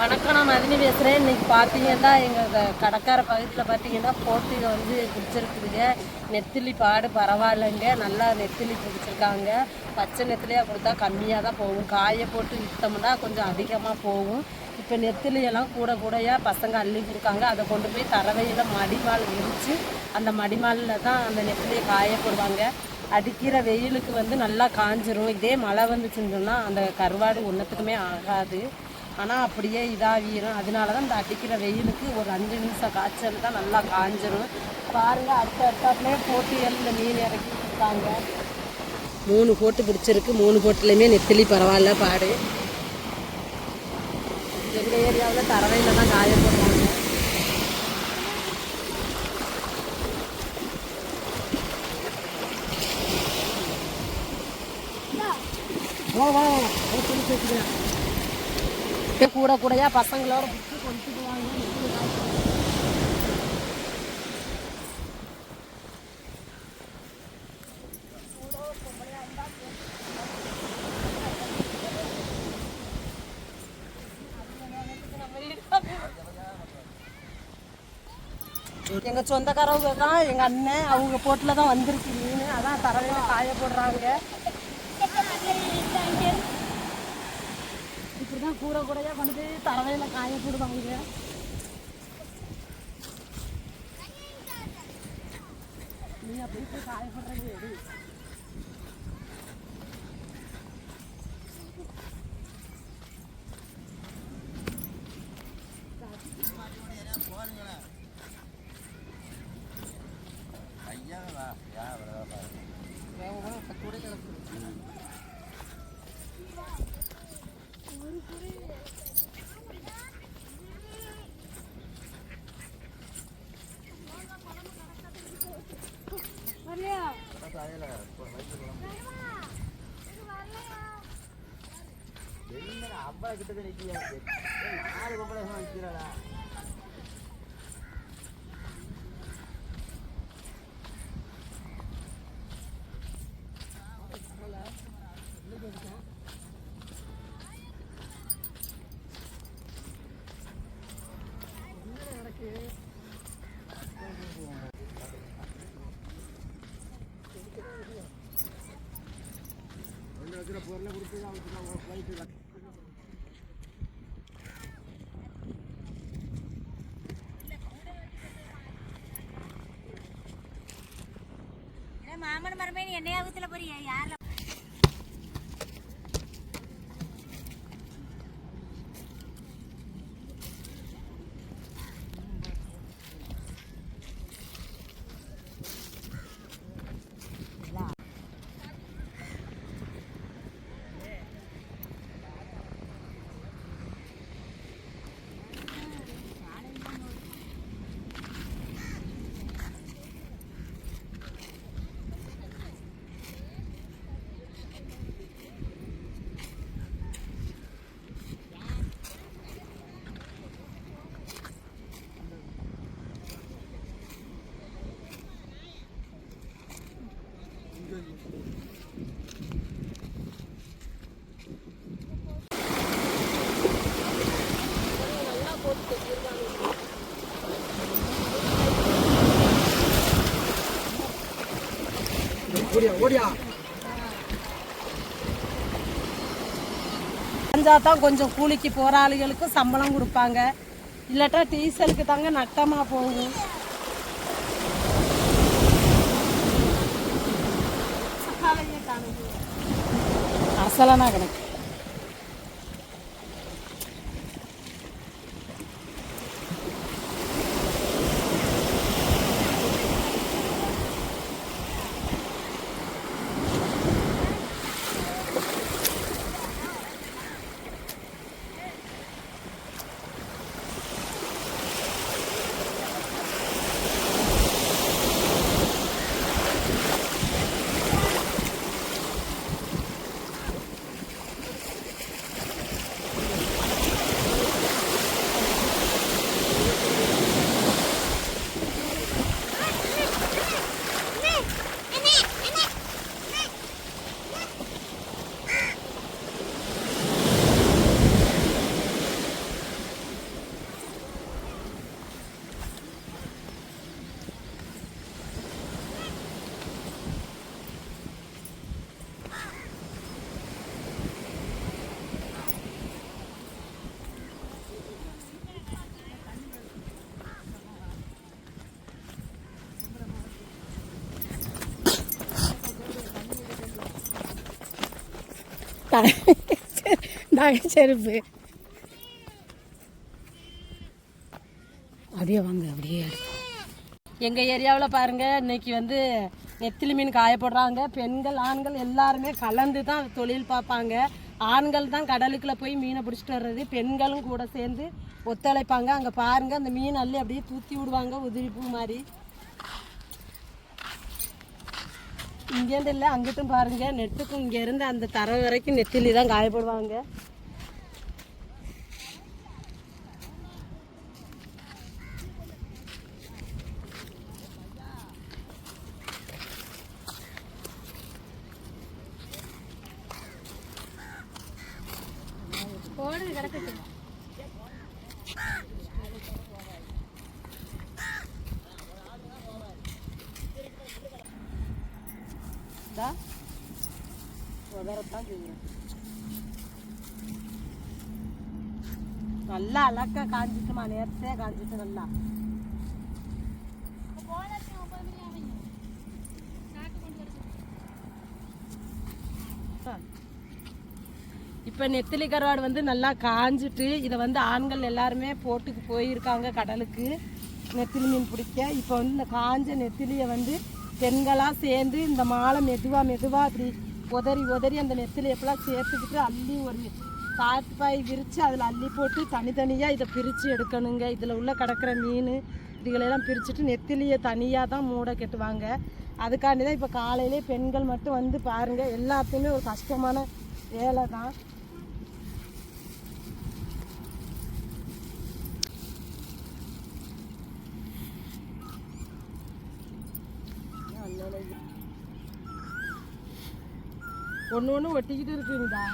வணக்கம் நான் மதினி பேசுகிறேன் இன்னைக்கு பார்த்தீங்கன்னா எங்கள் கடற்கரை பகுதியில் பார்த்தீங்கன்னா போட்டியில் வந்து பிடிச்சிருக்குதுங்க. நெத்திலி பாடு பரவாயில்லைங்க. நல்லா நெத்திலி பிடிச்சிருக்காங்க. பச்சை நெத்திலியாக கொடுத்தா கம்மியாக தான் போகும். காயை போட்டு விற்றோம்னா கொஞ்சம் அதிகமாக போகும். இப்போ நெத்திலியெல்லாம் கூட கூடையாக பசங்க அள்ளி கொடுக்காங்க அதை கொண்டு போய் தரவையில் மடிமால் விரித்து அந்த மடிமாலில் தான் அந்த நெத்திலியை காய போடுவாங்க. அடிக்கிற வெயிலுக்கு வந்து நல்லா காஞ்சிரும். இதே மழை வந்துச்சுன்னு சொன்னால் அந்த கருவாடு ஒன்றுத்துக்குமே ஆகாது. ஆனால் அப்படியே இதாகிரும். அதனால தான் இந்த அடிக்கிற வெயிலுக்கு ஒரு அஞ்சு நிமிஷம் காய்ச்சல் தான் நல்லா காஞ்சிடும் பாருங்கள் அடுத்த அடுத்தாப்புலேயே போட்டிகள் இந்த மீன் இறக்கி கொடுத்தாங்க. மூணு போட்டு பிடிச்சிருக்கு. மூணு போட்டுலையுமே நெத்திலி பரவாயில்ல பாடு. எங்கள் ஏரியாவில் தரவையில் தான் காய போடுறாங்க. கூட கூடயா இப்போ கூட வாங்க பசங்களோட காய போடுறாங்க. எங்க சொந்தக்காரவங்க தான் எங்க அண்ணன் அவங்க போட்டுல தான் வந்திருக்கு மீன் அதான் தரவையில காய போடுறாங்க இப்படிதான் கூரை கூடையா கொண்டு போய் தரவையில காய போடுவாங்க நீ அப்படி போய் காய போடுறது எடு. அவ்வளோ கிட்ட நிற்கியா நாலு பொம்பளை நிற்கிறாளா பொருளை கொடுத்து அவங்க ஃப்ளைட்டு என்னையா ஊத்துல போறியா யாரில் ஓடியா. ஓடியா தான் கொஞ்சம் கூலிக்கு போகிற ஆளுகளுக்கு சம்பளம் கொடுப்பாங்க. இல்லாட்டா டீசலுக்கு தாங்க நட்டமாக போகும். அசலானா கணக்கு. நகை செருப்பு. அப்படியே வாங்க அப்படியே எடுப்போம். எங்கள் ஏரியாவில் பாருங்கள் இன்னைக்கு வந்து நெத்திலி மீன் காய போடுறாங்க பெண்கள் ஆண்கள் எல்லாருமே கலந்து தான் தொழில் பார்ப்பாங்க. ஆண்கள் தான் கடலுக்குள்ளே போய் மீனை பிடிச்சிட்டு வர்றது. பெண்களும் கூட சேர்ந்து ஒத்துழைப்பாங்க. அங்கே பாருங்கள் அந்த மீன் அள்ளி அப்படியே தூத்தி விடுவாங்க உதிரி பூ மாதிரி. இங்கேருந்து இல்லை அங்கிட்டும் பாருங்க. நெட்டுக்கும் இங்கேருந்து அந்த தர வரைக்கும் நெத்திலி தான் காயப்படுவாங்க. போடுது கிடக்குது உதறத்தான் நல்லா அழகா காஞ்சிட்டுமா நேரத்தே காஞ்சிட்டு நல்லா. இப்போ நெத்திலி கருவாடு வந்து நல்லா காஞ்சிட்டு இதை வந்து ஆண்கள் எல்லாருமே போட்டுக்கு போயிருக்காங்க கடலுக்கு. நெத்திலி மீன் பிடிக்க. இப்போ வந்து இந்த காஞ்ச நெத்திலியை வந்து பெண்களாக சேர்ந்து இந்த மாலை மெதுவாக மெதுவாக அப்படி உதறி உதறி அந்த நெத்தில் எப்பெல்லாம் சேர்த்துக்கிட்டு அள்ளி ஒரு தாட்பாய் விரித்து அதில் அள்ளி போட்டு தனித்தனியாக இதை பிரித்து எடுக்கணுங்க. இதில் உள்ள கிடக்கிற மீன் இதுகளெல்லாம் பிரிச்சுட்டு நெத்திலியை தனியாக தான் மூட கெட்டுவாங்க. அதுக்காண்டி தான் இப்போ காலையிலே பெண்கள் மட்டும் வந்து பாருங்கள் எல்லாத்தையுமே ஒரு கஷ்டமான வேலை தான் ஒன்று ஒன்று ஒட்டிக்கிட்டு இருக்குங்கடா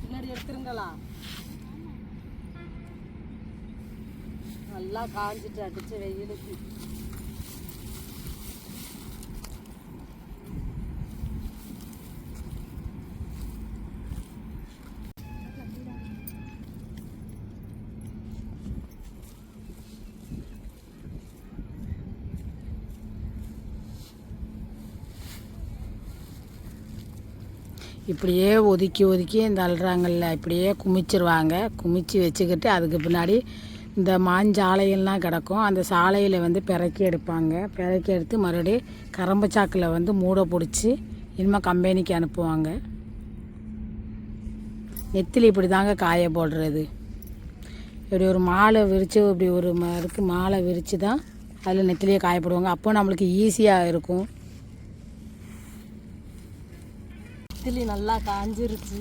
பின்னாடி எடுத்துருங்களா நல்லா காஞ்சிட்டு அடிச்ச வெயிலுக்கு. இப்படியே ஒதுக்கி ஒதுக்கி இந்த அல்றாங்கல்ல இப்படியே குமிச்சிருவாங்க. குமிச்சு வச்சுக்கிட்டு அதுக்கு பின்னாடி இந்த மாஞ்சாலையெல்லாம் கிடக்கும். அந்த சாலையில் வந்து பிறக்கி எடுப்பாங்க. பிறக்கி எடுத்து மறுபடியும் கரம்பு சாக்கில் வந்து மூட பிடிச்சி இனிமேல் கம்பெனிக்கு அனுப்புவாங்க. நெத்திலி இப்படி தாங்க காய போடுறது. இப்படி ஒரு மாலை விரித்து இப்படி ஒரு இருக்குது மாலை விரித்து தான் அதில் நெத்திலேயே காய போடுவாங்க அப்போ நம்மளுக்கு ஈஸியாக இருக்கும். நெத்திலி நல்லா காஞ்சிருச்சு.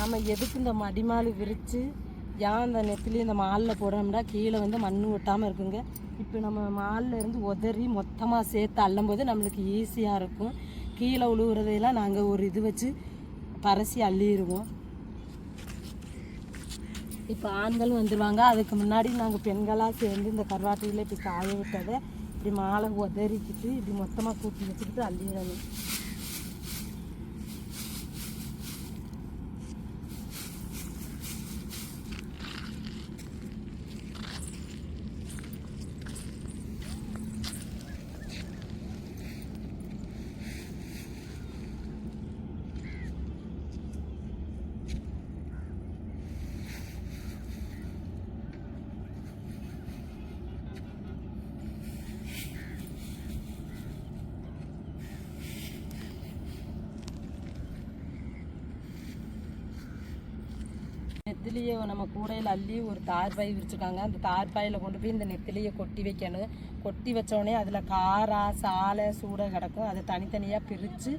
நம்ம எதுக்கு இந்த மடிமாலு விரித்து ஏன் அந்த நெத்திலி இந்த மாலில் போடணும்னா கீழே வந்து மண் ஒட்டாமல் இருக்குங்க. இப்போ நம்ம மாலில் இருந்து உதறி மொத்தமாக சேர்த்து அள்ளும்போது நம்மளுக்கு ஈஸியாக இருக்கும். கீழே உழுவுறதையெல்லாம் நாங்கள் ஒரு இது வச்சு பரசி அள்ளிடுவோம் இப்போ ஆண்கள் வந்துடுவாங்க அதுக்கு முன்னாடி நாங்கள் பெண்களாக சேர்ந்து இந்த கருவாட்டையில் இப்படி காய விட்டதை இப்படி மாலை உதறிக்கிட்டு இப்படி மொத்தமாக கூட்டி வச்சுக்கிட்டு அள்ளிடணும். நெத்திலியை நம்ம கூடையில் அள்ளி ஒரு தார்பாய் விரிச்சிருக்காங்க. அந்த தார்பாயில் கொண்டு போய் இந்த நெத்திலியை கொட்டி வைக்கணும். கொட்டி வச்சோடனே அதில் காரா சாலை சூடை கிடக்கும். அதை தனித்தனியாக பிரித்து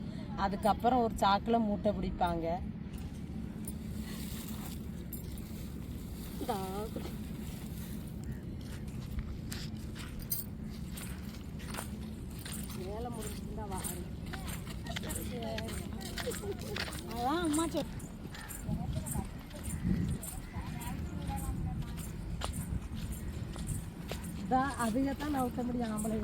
அதுக்கப்புறம் ஒரு சாக்கில் மூட்டை பிடிப்பாங்க. வேலை வாங்க அதான் அம்மா சொல் அதான் அதுகத்தான் நவுத்த முடியும் ஆம்பளை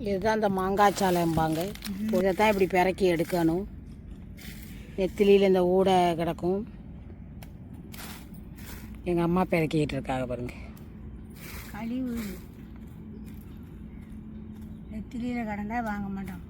இதுதான் அந்த மாங்காய் சாலைம்பாங்க இதை தான் இப்படி பிறக்கி எடுக்கணும். நெத்திலியில் இந்த ஊடை கிடக்கும். எங்கள் அம்மா பிறக்கிக்கிட்டு இருக்காங்க பாருங்க. கழிவு. நெத்திலியில் கடந்தா வாங்க மாட்டோம்.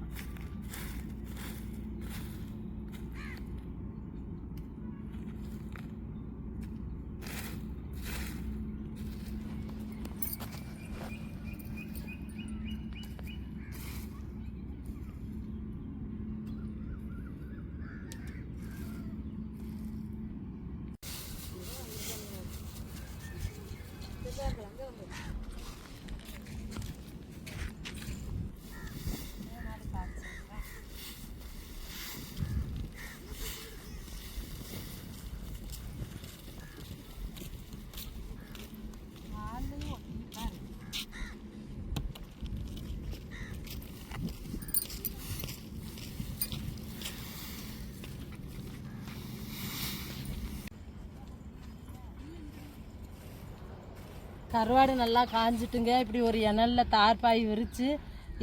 கருவாடு நல்லா காஞ்சிட்டுங்க. இப்படி ஒரு இணல்ல தார்பாய் விரித்து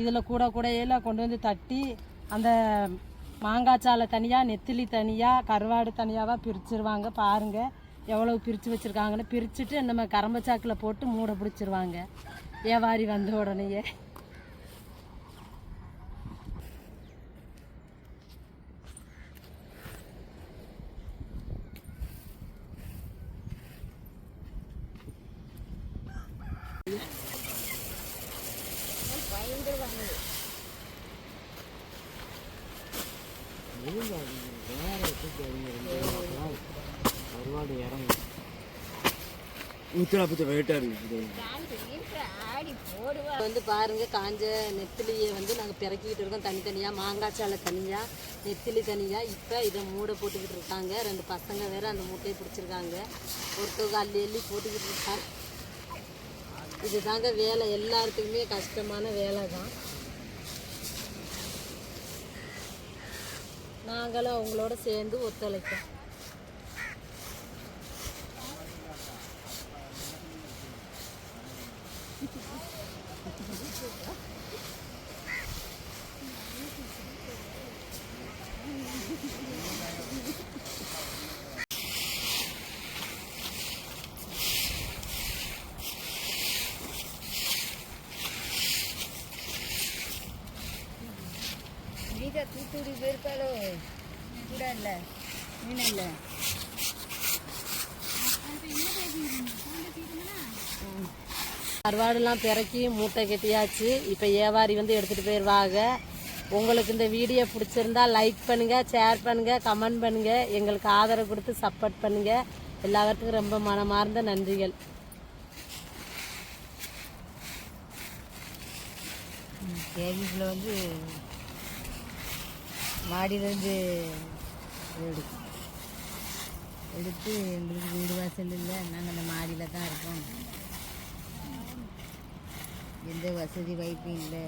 இதில் கூட கூடையில் கொண்டு வந்து தட்டி அந்த மாங்காய் சாலை தனியாக நெத்திலி தனியாக கருவாடு தனியாக பிரிச்சிருவாங்க. பாருங்கள் எவ்வளோ பிரித்து வச்சுருக்காங்கன்னு. பிரிச்சுட்டு நம்ம கரம்பச்சாக்கில் போட்டு மூட பிடிச்சிருவாங்க. வியாபாரி வந்த உடனேயே. கருவாடு இறங்கும் வந்து பாருங்க காஞ்ச நெத்திலியை வந்து நாங்கள் பிறக்கிக்கிட்டு இருக்கோம் தனித்தனியாக மாங்காய் சாலை தனியாக நெத்திலி தனியாக இப்போ இதை மூடை போட்டுக்கிட்டு இருக்காங்க. ரெண்டு பசங்க வேற அந்த மூட்டையை பிடிச்சிருக்காங்க. ஒருத்தவங்க அள்ளி அள்ளி போட்டுக்கிட்டு இருக்காங்க. இதுதாங்க வேலை. எல்லாத்துக்குமே கஷ்டமான வேலை தான் நாங்களும் அவங்களோட சேர்ந்து ஒத்துழைப்போம். தூத்துக்குடி போயிருக்காளோ கூட இல்லை. மீன் இல்லை. கருவாடுலாம் பிறக்கி மூட்டை கட்டியாச்சு. இப்போ வியாபாரி வந்து எடுத்துகிட்டு போயிடுவாங்க உங்களுக்கு இந்த வீடியோ பிடிச்சிருந்தா லைக் பண்ணுங்கள் ஷேர் பண்ணுங்கள் கமெண்ட் பண்ணுங்கள் எங்களுக்கு ஆதரவு கொடுத்து சப்போர்ட் பண்ணுங்கள் எல்லாத்துக்கும் ரொம்ப மனமார்ந்த நன்றிகள். கேபிஸில் வந்து மாடியிலேருந்து எடுக்கும் எடுத்து எங்களுக்கு வீடு வாசல் இல்லை. நாங்கள் அந்த மாடியில் தான் இருக்கோம். எந்த வசதி வாய்ப்பும் இல்லை.